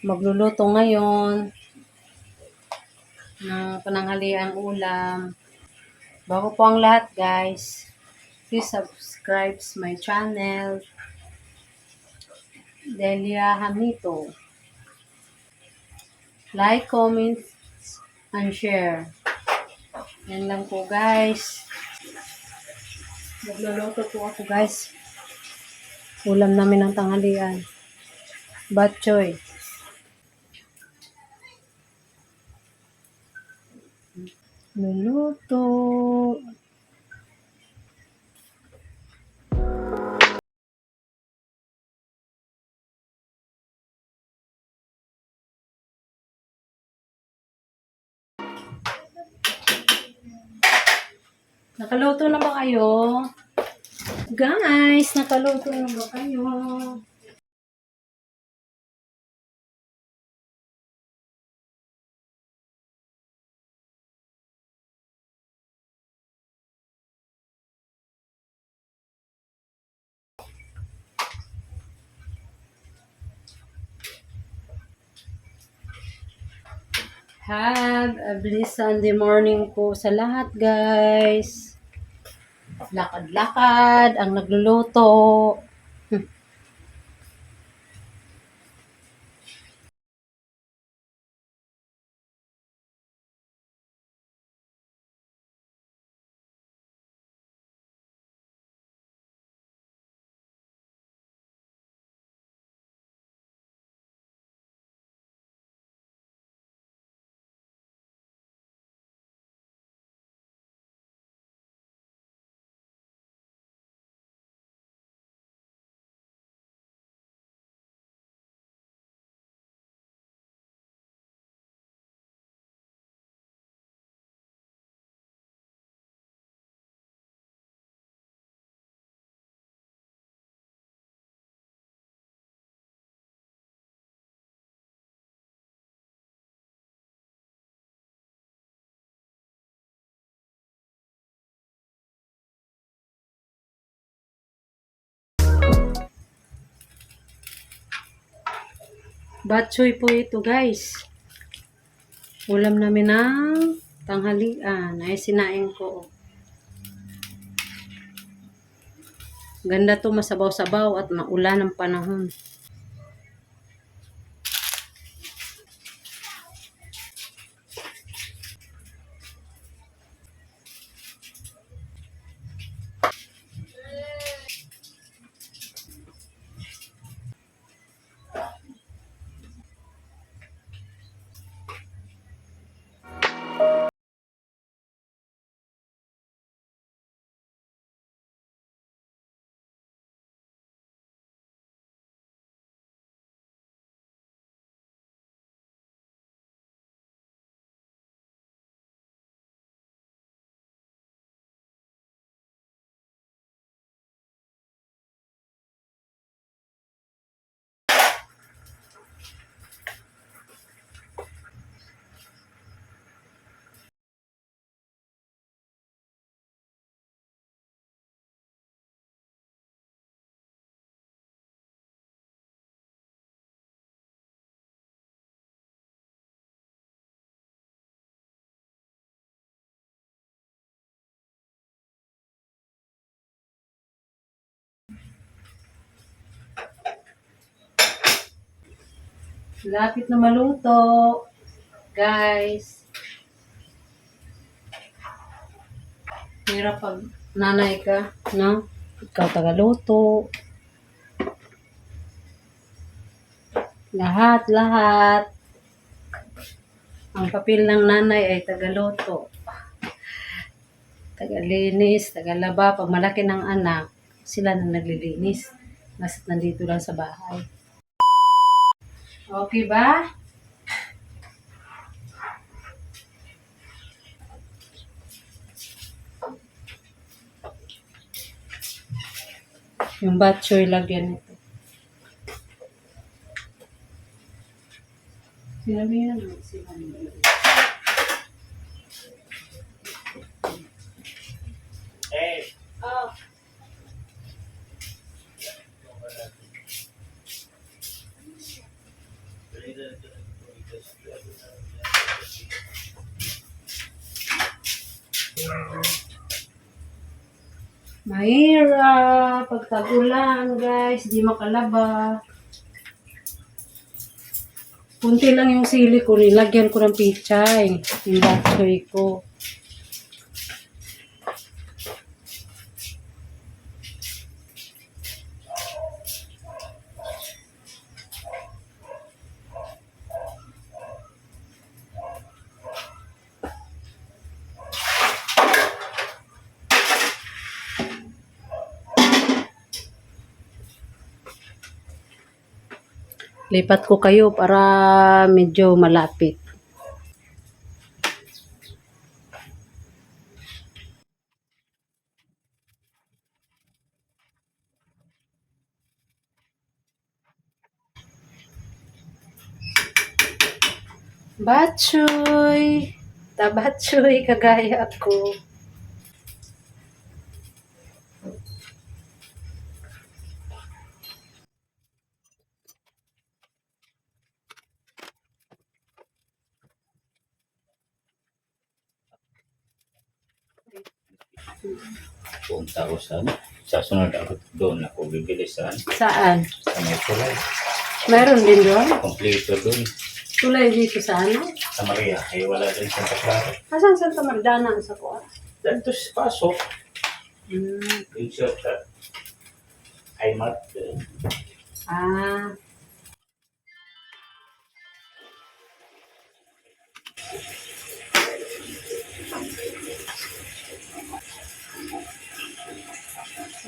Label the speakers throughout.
Speaker 1: magluluto ngayon ng pananghalian ulam. Bago po ang lahat guys, please subscribe my channel. Delia Hamito. Like, comment, and share. Yan lang po guys. Magluluto po ako guys. Ulam namin ng tanghalian. Batchoy. Luluto. Nakaluto na ba kayo? Guys, nakaluto na ba kayo? Have a blessed Sunday morning po sa lahat, guys. Lakad-lakad ang nagluluto. Batchoy po ito, guys. Ulam namin ng tanghalian. Ay, sinaing ko. Ganda to masabaw-sabaw at maulan ng panahon. Lapit na maluto. Guys. Hirap pag nanay ka, no? Ikaw tagaluto. Lahat, lahat. Ang papel ng nanay ay tagaluto. Tagalinis, tagalaba. Pag malaki ng anak, sila na naglilinis. Mas nandito lang sa bahay. Okay ba? Yung batchoy lagyan nito. Sinabi niya naman sila nila. Mahirap. Pag tag-ulan, guys. Di makalaba. Kunti lang yung sili ko. Nilagyan ko ng pichay. Yung batsoy ko. Lipat ko kayo para medyo malapit. Batchoy! Tabatchoy, kagaya
Speaker 2: ko sa ano. Sa sunod ako doon ako bibili sa ano,
Speaker 1: Saan?
Speaker 2: sa may tulay.
Speaker 1: Meron din doon?
Speaker 2: Kompleto doon.
Speaker 1: Tulay dito sa ano?
Speaker 2: Sa Maria. Ay wala din sa Clara.
Speaker 1: Asan Santa Magdana sa kuha?
Speaker 2: Dahil to sa pasok.
Speaker 1: Hmm.
Speaker 2: Yung shortcut. Ay mat. eh,
Speaker 1: Ah.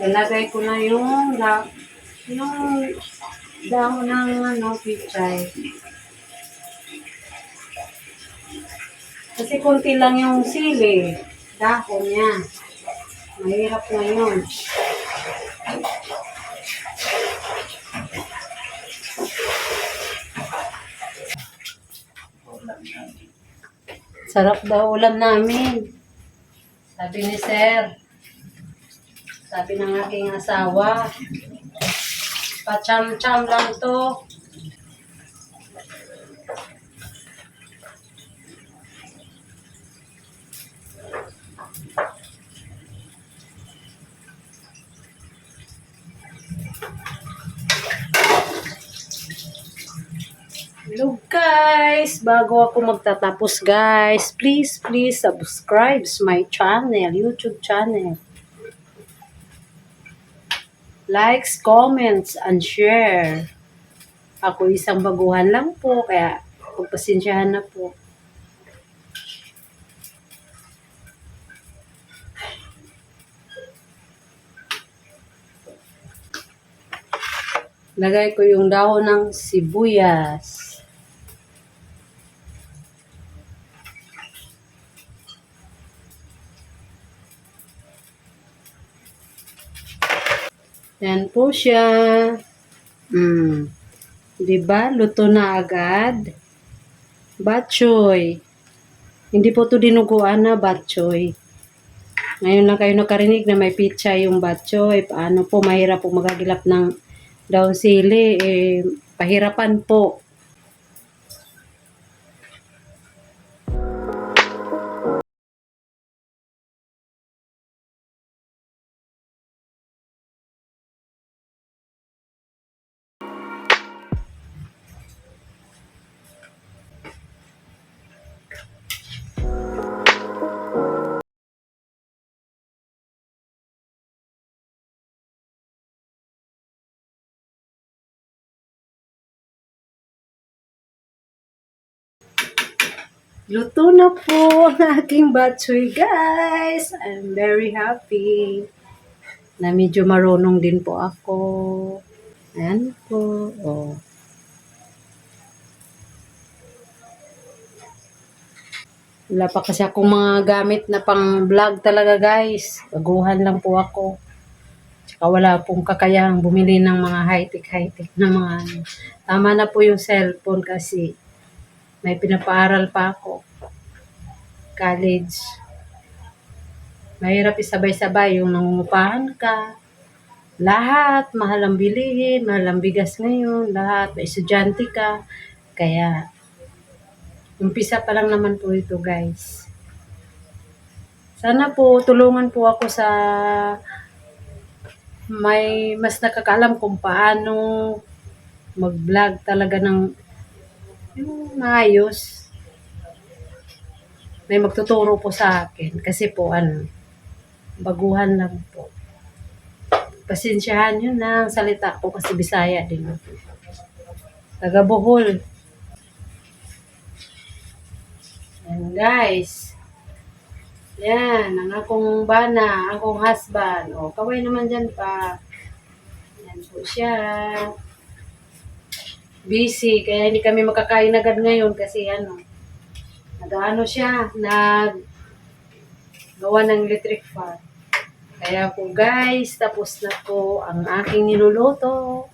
Speaker 1: Ilagay ko na yung da yung dahon ng ano, pichay. Kasi konti lang yung sili. Dahon niya. Mahirap na yun. Sarap daw ulam namin. Sabi ni Sir. Sabi ng aking asawa. Pacham-cham lang to. Hello guys! Bago ako magtatapos guys, please, please subscribe my channel, YouTube channel. Likes, comments, and share. Ako isang baguhan lang po, kaya pagpasensyahan na po. Lagay ko yung dahon ng sibuyas. Yan po siya. Mm. 'Di ba? Luto na agad. Batchoy. Hindi po to dinuguan na batchoy. Ngayon lang kayo nakarinig na may pizza yung batchoy. Paano po mahirap po magagilap ng daon sili. Eh, pahirapan po. Luto na po ang aking batchoy, guys. I'm very happy na medyo marunong din po ako. Ayan po. Oh. Wala pa kasi akong mga gamit na pang vlog talaga, guys. Baguhan lang po ako. Tsaka wala pong kakayahang bumili ng mga high-tech, high-tech na mga ano. Tama na po yung cellphone kasi may pinapaaral pa ako. College. Mahirap isabay-sabay yung nangungupahan ka. Lahat, mahal ang bilihin, mahal ang bigas ngayon, lahat, may estudyante ka. Kaya, umpisa pa lang naman po ito guys. Sana po, tulungan po ako sa may mas nakakaalam kung paano mag-vlog talaga ng yung maayos. May magtuturo po sa akin kasi po ano, baguhan lang po. Pasensyahan yun na ang salita ko kasi Bisaya din. Taga Bohol. Yan guys. Yan, ang akong bana, akong husband. O, kaway naman dyan pa. Yan po siya. Busy, kaya hindi kami makakain agad ngayon kasi ano, nag-ano siya, nag gawa ng electric fan. Kaya po guys, tapos na po ang aking niluluto.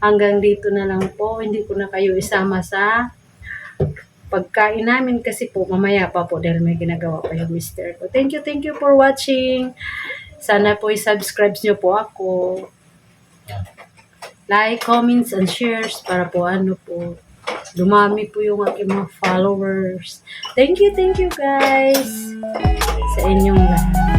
Speaker 1: Hanggang dito na lang po, hindi ko na kayo isama sa pagkain namin kasi po mamaya pa po dahil may ginagawa pa yung mister ko. Thank you, thank you for watching. Sana po i-subscribe nyo po ako. Like, comments, and shares para po ano po dumami po yung aking mga followers. Thank you, thank you guys sa inyong lahat.